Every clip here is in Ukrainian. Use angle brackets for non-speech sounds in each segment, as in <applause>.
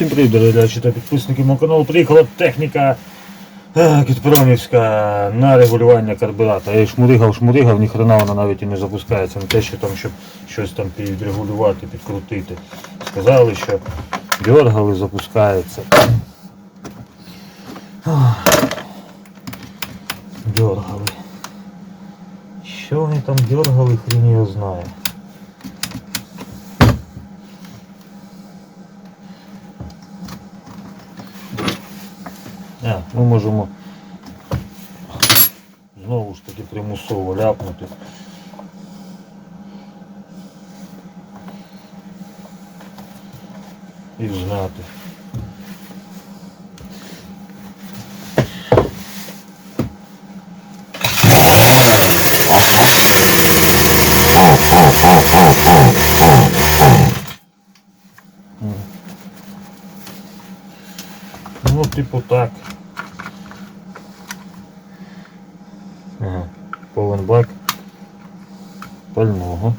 Всім привіт, дорогі глядачі та підписники мого каналу. Приїхала техніка е, Кітпромівська на регулювання карбюратора. Я шмуригав, шмуригав, ніхрена вона навіть і не запускається. Не те, що там, щоб щось там підрегулювати, підкрутити. Сказали, що дергали, запускається. Дергали. Що вони там дергали, хрін його знає. Ми можемо знову ж таки примусово ляпнути. І знати. Ну, типу так. Ага. Повен бак пального.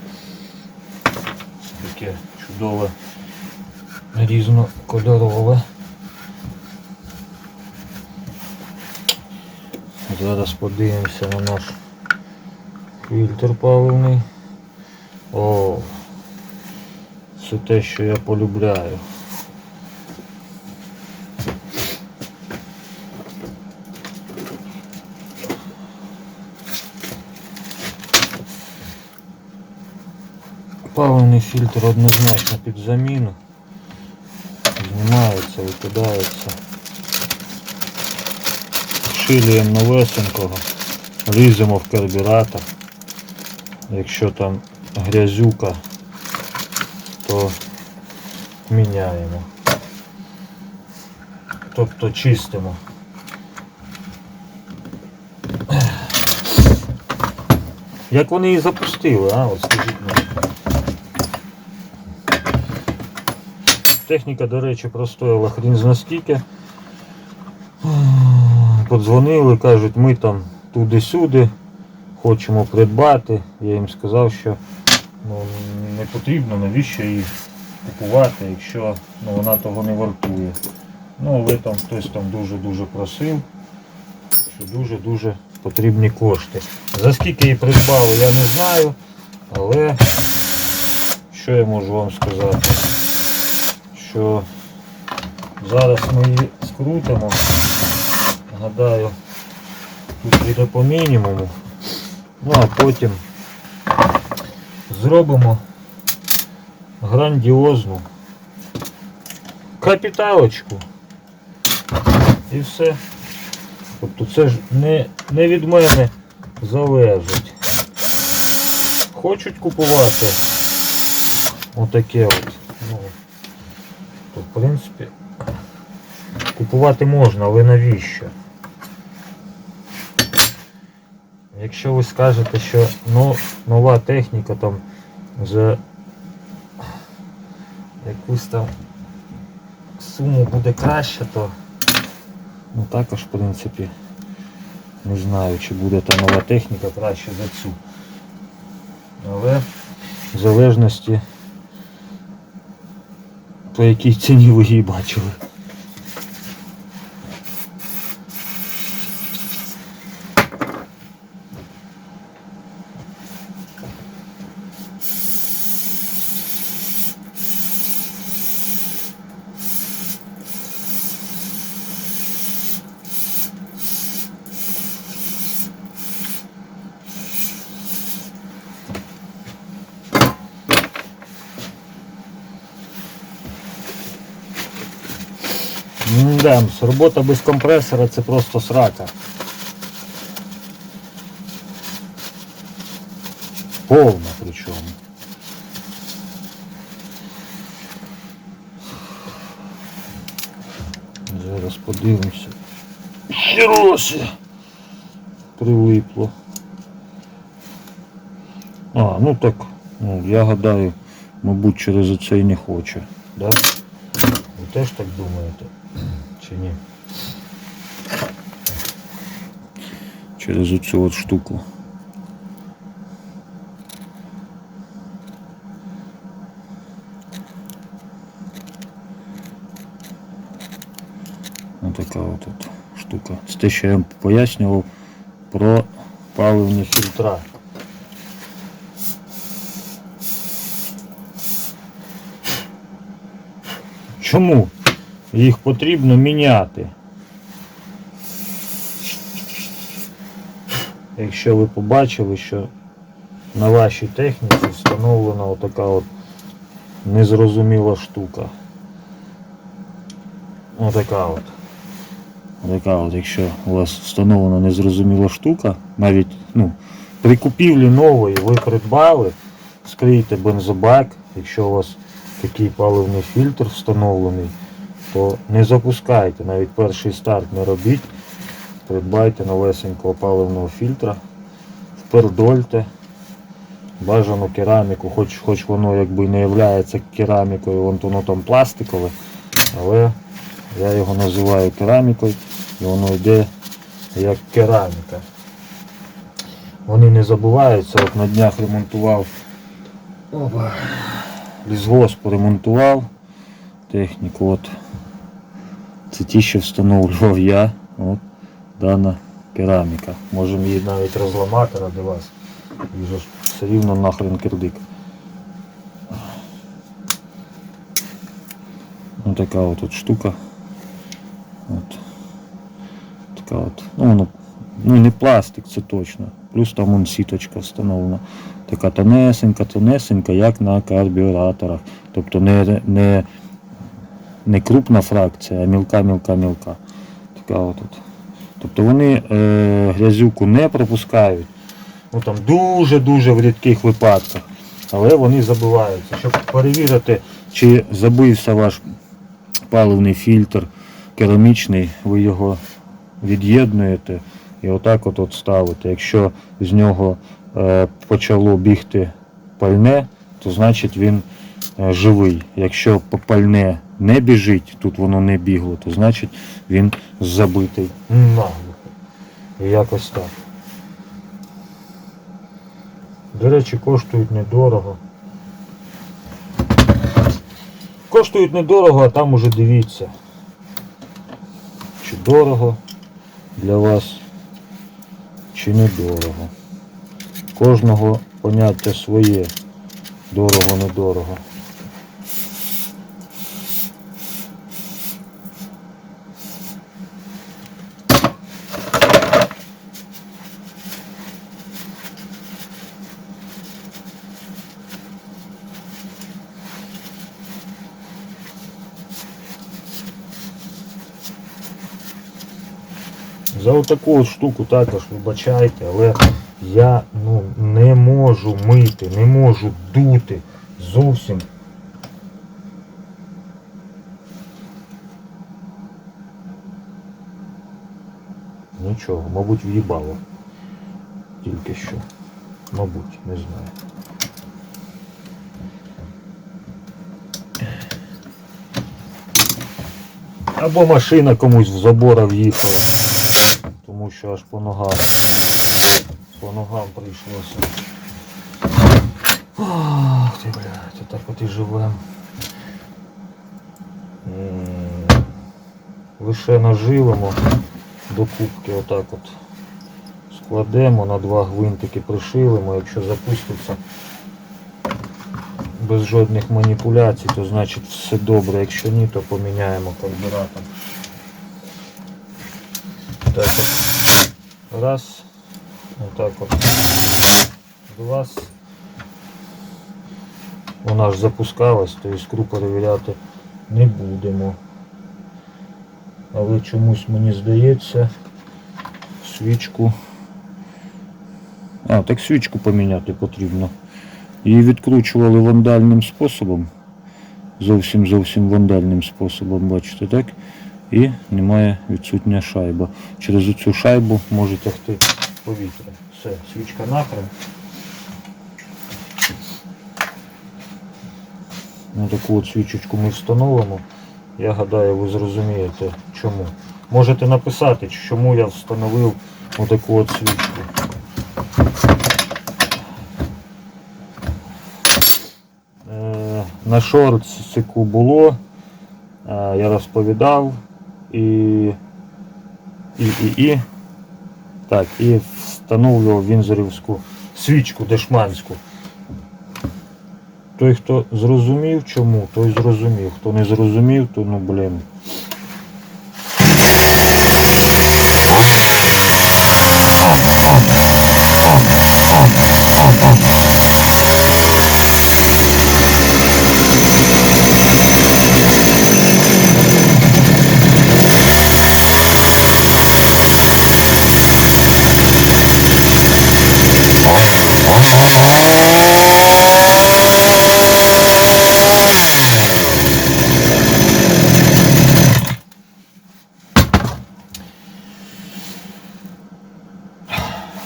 Таке чудове різнокольорове. Зараз подивимося на наш фільтр паливний. О, це те, що я полюбляю. Паливний фільтр однозначно під заміну. Знімається, викидається. Шилюємо новесенького, ліземо в карбюратор. Якщо там грязюка, то міняємо. Тобто чистимо. Як вони її запустили, а? От скажіть мені. Техніка, до речі, простояла хрін зна скільки. Подзвонили, кажуть, ми там туди-сюди хочемо придбати. Я їм сказав, що ну, не потрібно, навіщо її купувати, якщо ну, вона того не вартує. Ну, але там хтось там дуже-дуже просив, що дуже-дуже потрібні кошти. За скільки її придбали, я не знаю, але що я можу вам сказати? Що зараз ми її скрутимо. Гадаю, тут буде по мінімуму. Ну а потім зробимо грандіозну капіталочку. І все. Тобто це ж не, не від мене залежить. Хочуть купувати отаке от. В принципі купувати можна, але навіщо? Якщо ви скажете, що ну, нова техніка там за якусь там суму буде краще, то ну також в принципі не знаю, чи буде та нова техніка краще за цю. Але в залежності по якій ціні ви її бачили. Да, робота без компресора це просто срака. Повна причому. Зараз подивимося. Хіросі! Прилипло. А, ну так, ну, я гадаю, мабуть, через оце і не хоче. Да? Ви теж так думаєте? Чи? Через оцю от штуку. Ось така от тут штука. Це те, що я пояснював про паливні фільтра. Чому їх потрібно міняти? Якщо ви побачили, що на вашій техніці встановлена отака от незрозуміла штука. Отака от. Отака от, якщо у вас встановлена незрозуміла штука, навіть ну, при купівлі нової ви придбали, скрийте бензобак, якщо у вас такий паливний фільтр встановлений, то не запускайте, навіть перший старт не робіть, придбайте новесенького паливного фільтра, впердольте, бажану кераміку, хоч, хоч воно якби не є керамікою, вон воно там пластикове, але я його називаю керамікою і воно йде як кераміка. Вони не забуваються, от на днях ремонтував. Лісгосп ремонтував техніку. От. Це ті, що встановлював я. От дана кераміка. Можемо її навіть розламати ради вас. Вже ж все рівно нахрен кирдик. Ось така от, от штука. От. Така от. Ну, воно, ну не пластик, це точно. Плюс там вон сіточка встановлена. Така тонесенька, тонесенька, як на карбюраторах. Тобто не, не, не крупна фракція, а мілка, мілка, мілка. Така от. от. Тобто вони е, грязюку не пропускають. Ну там дуже-дуже в рідких випадках. Але вони забиваються. Щоб перевірити, чи забився ваш паливний фільтр керамічний, ви його від'єднуєте і отак от, от ставите. Якщо з нього е, почало бігти пальне, то значить він е, живий. Якщо пальне не біжить, тут воно не бігло, то значить він забитий наглухо. Якось так. До речі, коштують недорого. Коштують недорого, а там уже дивіться. Чи дорого для вас, чи недорого. Кожного поняття своє. Дорого, За отаку от штуку також вибачайте, але я ну, не можу мити, не можу дути зовсім. Нічого, мабуть, в'їбало. Тільки що. Мабуть, не знаю. Або машина комусь в забора в'їхала. Що аж по ногам. По ногам прийшлося. Ох ти, блядь, отак от і живем. Лише наживемо до кубки отак от. Складемо, на два гвинтики пришилимо, якщо запуститься без жодних маніпуляцій, то значить все добре. Якщо ні, то поміняємо карбюратор. Так. Раз. Отак от. Два. Вона ж запускалась, то іскру перевіряти не будемо. Але чомусь мені здається свічку. А, так свічку поміняти потрібно. Її відкручували вандальним способом. Зовсім зовсім вандальним способом, бачите, так? І немає відсутня шайба. Через цю шайбу може тягти повітря. Все, свічка накрив. Ну, таку от свічечку ми встановимо. Я гадаю, ви зрозумієте чому. Можете написати, чому я встановив отаку от свічку. Е, На шортику було, е, я розповідав, і, і, і, і, так, і встановлював вінзорівську свічку дешманську. Той, хто зрозумів чому, той зрозумів. Хто не зрозумів, то ну блін.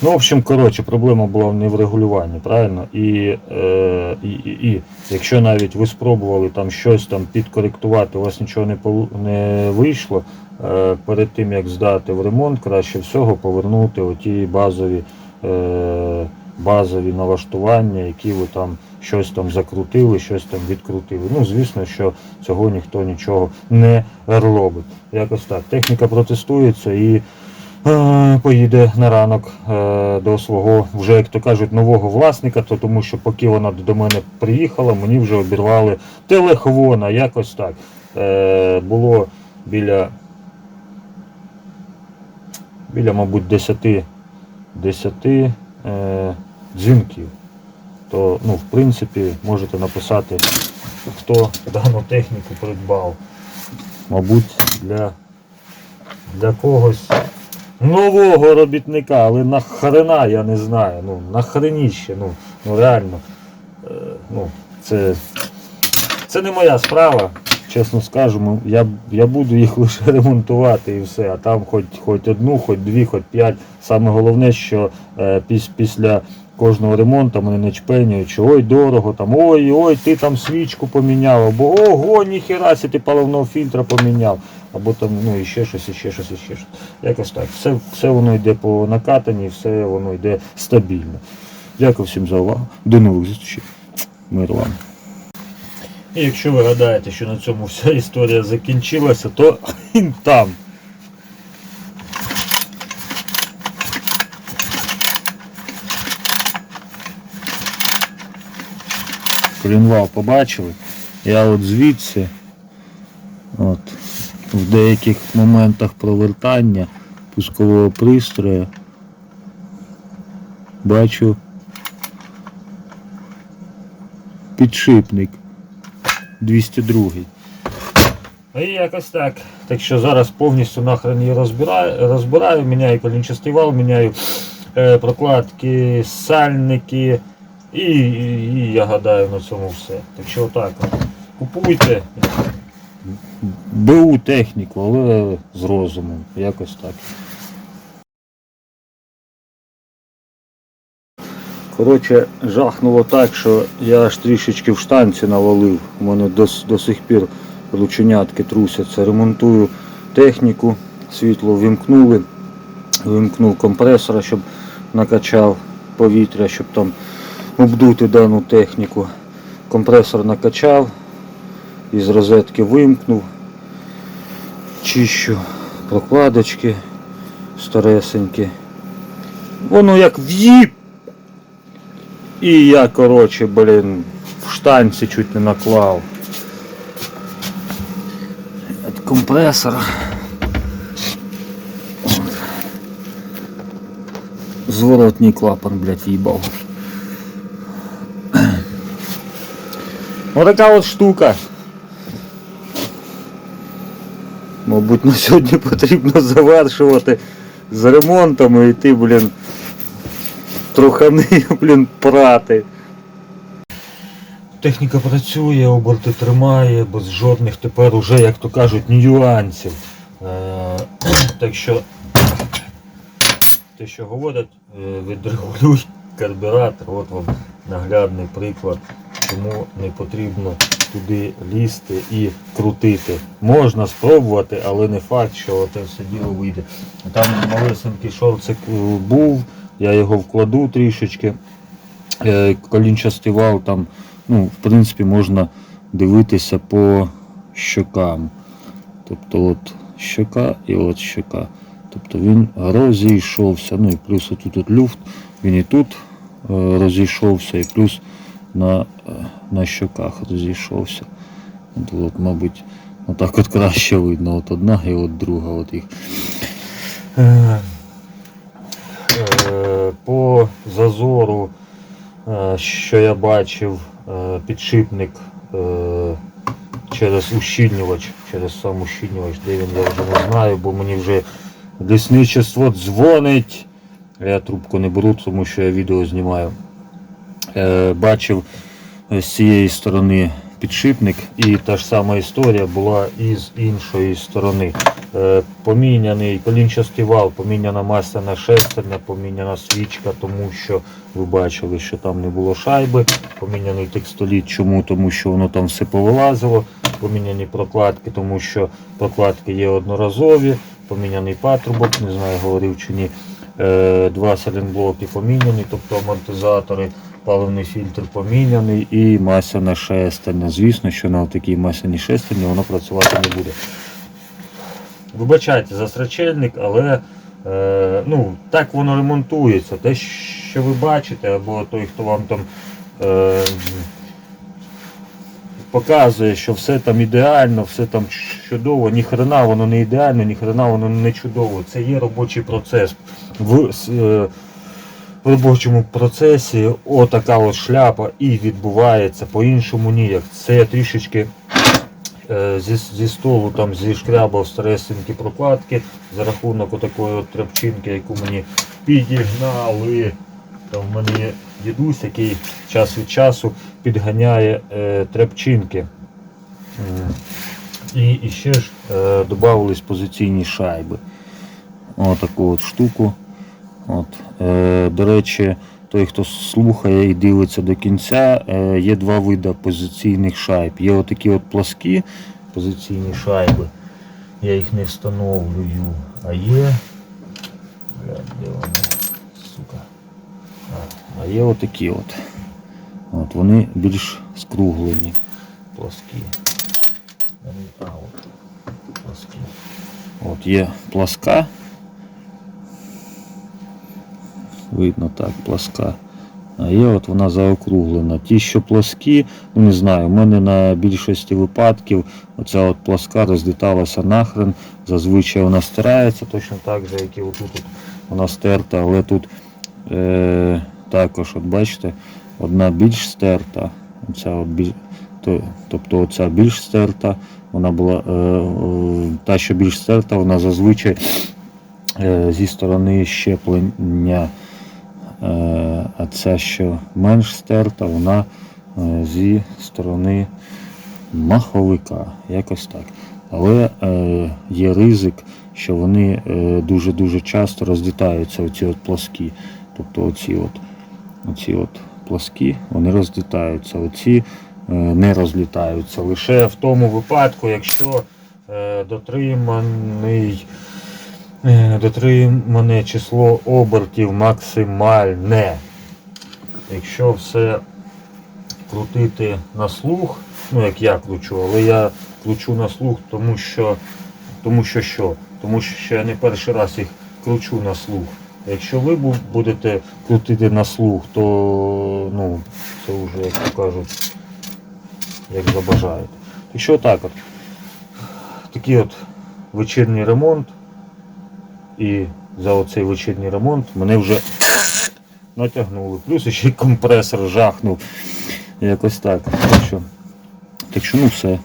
Ну, в общем, коротше, проблема була не в регулюванні, правильно? І, е, і, і, і якщо навіть ви спробували там щось там підкоректувати, у вас нічого не, не вийшло, е, перед тим як здати в ремонт, краще всього повернути оті базові, е, базові налаштування, які ви там щось там закрутили, щось там відкрутили. Ну, звісно, що цього ніхто нічого не робить. Якось так. Техніка протестується і. Е, поїде на ранок е, до свого, вже як то кажуть, нового власника, то тому що поки вона до мене приїхала, мені вже обірвали телефона, якось так. Е, Було біля, біля, мабуть, 10, 10 е, дзвінків. То, ну, в принципі, можете написати, хто дану техніку придбав. Мабуть, для, для когось нового робітника, але нахрена, я не знаю. Ну, нахреніще, ну, ну реально. Е, ну, це, це не моя справа, чесно скажу. Я, я буду їх <laughs> лише ремонтувати і все. А там хоч, хоч одну, хоч дві, хоч п'ять. Саме головне, що е, піс, після кожного ремонту мене не чпенюють, що ой, дорого, там, ой, ой, ти там свічку поміняв, або ого, ніхера, ти паливного фільтра поміняв або там ну, і ще щось, і ще щось, і ще щось. Якось так. Все, все воно йде по накатанні, все воно йде стабільно. Дякую всім за увагу. До нових зустрічей. Мир вам. І якщо ви гадаєте, що на цьому вся історія закінчилася, то там. Колінвал побачили. Я от звідси, от, в деяких моментах провертання пускового пристрою бачу підшипник 202. І якось так. Так що зараз повністю нахрен її розбираю, розбираю міняю колінчастий вал, міняю е, прокладки, сальники. І, і, і я гадаю на цьому все. Так що отак. Купуйте. БУ техніку, але з розумом. Якось так. Коротше, жахнуло так, що я аж трішечки в штанці навалив. У мене до, до сих пір рученятки трусяться. Ремонтую техніку, світло вимкнули. Вимкнув компресора, щоб накачав повітря, щоб там обдути дану техніку. Компресор накачав, із розетки вимкнув, чищу прокладочки старесенькі. Воно як в'їп. І я, коротше, блін, в штанці чуть не наклав. От компресора. От. Зворотній клапан, блядь, їбав. Отака от штука. Мабуть, на сьогодні потрібно завершувати з ремонтом і йти, блін, трохани, <laughs> блін, прати. Техніка працює, оберти тримає, без жодних тепер уже, як то кажуть, нюансів. Е, <clears throat> так що те, що говорять, е, відрегулюй карбюратор, от вам наглядний приклад, чому не потрібно туди лізти і крутити. Можна спробувати, але не факт, що це все діло вийде. Там малесенький шорцик е, був, я його вкладу трішечки. Е, Колінчастий вал там, ну, в принципі, можна дивитися по щокам. Тобто от щока і от щока. Тобто він розійшовся. Ну і плюс отут от люфт, він і тут е, розійшовся, і плюс на, на щоках розійшовся. От, от, мабуть, отак от краще видно. От одна і от друга. От їх. Е, По зазору, е, що я бачив, е, підшипник через ущільнювач, через сам ущільнювач, де він я вже не знаю, бо мені вже лісничество дзвонить. Я трубку не беру, тому що я відео знімаю. Е, Бачив з цієї сторони підшипник і та ж сама історія була і з іншої сторони. Е, Поміняний колінчастий вал, поміняна масляна шестерня, поміняна свічка, тому що ви бачили, що там не було шайби, поміняний текстоліт. Чому? Тому що воно там все повилазило, поміняні прокладки, тому що прокладки є одноразові, поміняний патрубок, не знаю, говорив чи ні. Е, Два сайлентблоки поміняні, тобто амортизатори, паливний фільтр поміняний і масляна шестерня. Звісно, що на такій масляній шестерні воно працювати не буде. Вибачайте за срачельник, але е, ну, так воно ремонтується. Те, що ви бачите, або той, хто вам там е, показує, що все там ідеально, все там чудово, ні хрена воно не ідеально, ні хрена воно не чудово. Це є робочий процес. В, е, в робочому процесі отака от шляпа і відбувається по-іншому ніяк. Це я трішечки е, зі, зі столу там зішкрябав старесенькі прокладки за рахунок отакої от тряпчинки, яку мені підігнали. Там в мене є дідусь, який час від часу підганяє е, тряпчинки. І, і ще ж е, додавались позиційні шайби. Отаку от штуку. От. Е, до речі, той, хто слухає і дивиться до кінця, е, є два види позиційних шайб. Є отакі от пласкі позиційні шайби. Я їх не встановлюю. А є. Де вони? Сука. А є отакі от. От вони більш скруглені. Пласкі. А, от. Пласкі. От є пласка. Видно так, пласка. А є от вона заокруглена. Ті, що пласкі, ну не знаю, в мене на більшості випадків оця от пласка розліталася нахрен. Зазвичай вона стирається точно так же, як і отут от вона стерта, але тут е, також, от бачите, одна більш стерта, оця от біль, тобто оця більш стерта, вона була е, е, та, що більш стерта, вона зазвичай е, зі сторони щеплення. Е, а ця, що менш стерта, вона е, зі сторони маховика. Якось так. Але е, є ризик, що вони дуже-дуже часто розлітаються, оці от плоскі. Тобто оці от, оці от плоскі, вони розлітаються. Оці не розлітаються. Лише в тому випадку, якщо дотриманий Дотримане число обертів максимальне. Якщо все крутити на слух, ну як я кручу, але я кручу на слух, тому що тому що що? Тому що я не перший раз їх кручу на слух. Якщо ви будете крутити на слух, то ну, це вже, як то кажуть, як забажаєте. І що так от. Такий от вечірній ремонт. І за оцей вечірній ремонт мене вже натягнули. Плюс ще й компресор жахнув. Якось так. Так що, так що ну все.